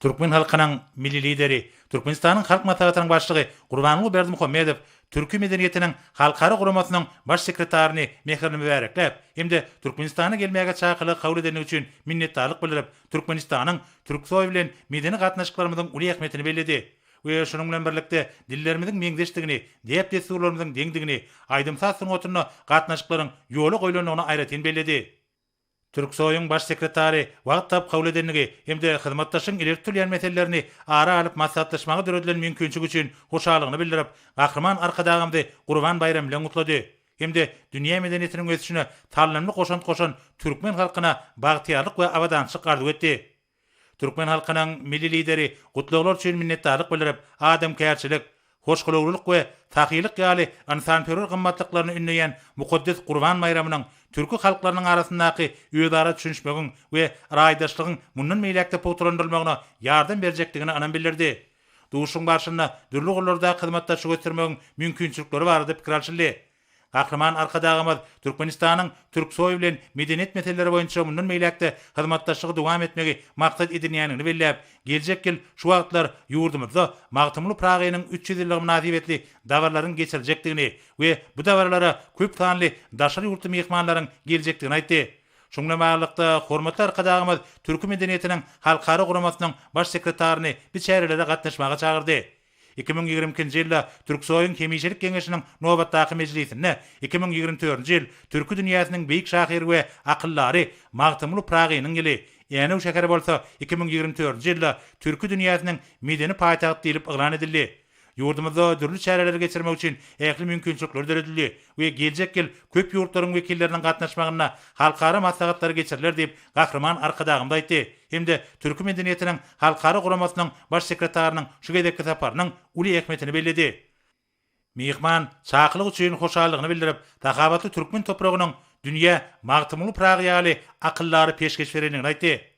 Türkmen halkynyň milli lideri, Türkmenistanyň halk maslahatynyň başlygy Gurbanuly Berdimuhammedow türkü medeniýetiniň halkara guramatynyň baş sekretaryny Mehrini mübareklep, hem-de Türkmenistana gelmäge çakylyk kabul edeni üçin minnetdarlyk bildirip, Türkmenistanyň türksoy bilen medeni gatnaşyklarynyň uly ähmetini belledi. we şonuň bilen birlikde dillerimizin meňdeşdigini, diýip desurlarymyzyň deňdigini, aýdymsaz syňotuny gatnaşyklaryň ýoly goýulanyny aýratyn belledi. Түрксойың баш секретары вақтап қаулы дәнігі, емді қызматташын елер түлен мәселелеріні ара алып масаттышмағы дүрөділен мүмкіншік үшін хушалығыны білдіріп, ақырман арқадағымды құрған байрам білен ұтлады. Emde dünya medeniyetinin ösüşüne tallamlı koşan koşan Türkmen halkına bağtiyarlık ve avadançlık arzu etti. Türkmen halkının milli lideri gutluğlar için minnettarlık bildirip adam kayarçılık, hoşgulurluk ve takilik yali ansanperör gımmatlıklarını ünleyen mukaddes kurban bayramının Türkü halklarının arasındaki üyedara düşünüşmegin ve raydaşlığın bundan meylekte potrondirmegine yardım berjekdigini anam bildirdi. Duşun başına dürlü gurlarda hizmetdaşlyk göstermegiň mümkinçilikleri bar dip kiralşyly. Gahraman arkadağımız Türkmenistan'ın Türk soy bilen medeniyet meseleleri boýunça mundan meýlekde hyzmatdaşlygy dowam etmegi maksat edinýänini bellep, geljek ýyl şu wagtlar ýurdumyzda Magtymly Pragaýynyň 300 ýyllygy münasibetli dawarlaryň geçiljekdigini we bu dawarlara köp tanly daşary ýurtly mehmanlaryň geljekdigini aýtdy. Şuňla maglykda hormatly arkadaşymyz Türk medeniýetiniň halkara guramasynyň baş sekretaryny biçärelere gatnaşmaga çagyrdy. 2022-nji ýylda Türksoýun Kemijçilik Geňeşiniň nobatdaky mejlisinde 2024-nji ýyl türk dünýäsiniň beýik şahir we akyllary Magtymly Pragynyň ýyly Yani o şeker bolsa 2024-nji ýylda türki dünýäsiniň medeni paýtagt diýilip yglan edildi. Yurdumuzda dürli çäreler geçirmek üçin ähli mümkinçilikler berildi we geljek ýyl köp ýurtlaryň wekilleriniň gatnaşmagyna halkara maslahatlar geçiriler diýip gahryman arkadagymda aýtdy. Hemde türkü medeniýetiniň halkara guramasynyň baş sekretarynyň şu gedekki saparynyň uly ähmiýetini bellidi. Mehman çaklyk üçin hoşallygyny bildirip, takabatly türkmen topragynyň dünýä magtymly pragyýaly akyllary peşkeş berenini aýtdy.